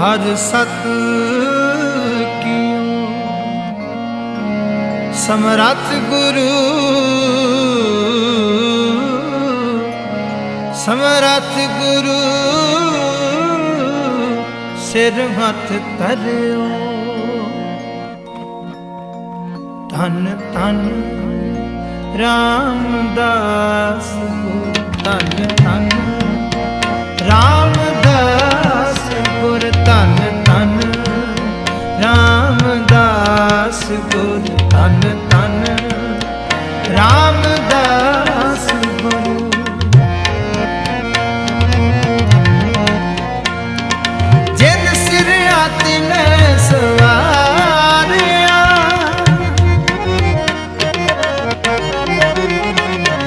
ਹਰ ਸਤ ਕੀਉ। ਸਮਰਤ ਗੁਰੂ ਸਮਰਤ ਗੁਰੂ, ਸਿਰ ਹੱਥ ਧਰਿਓ। ਧਨ ਧਨ ਰਾਮਦਾਸ ਧਨ ਧਨ ਰਾਮ ਸਤਿਗੁਰ ਧੰਨ ਧੰਨ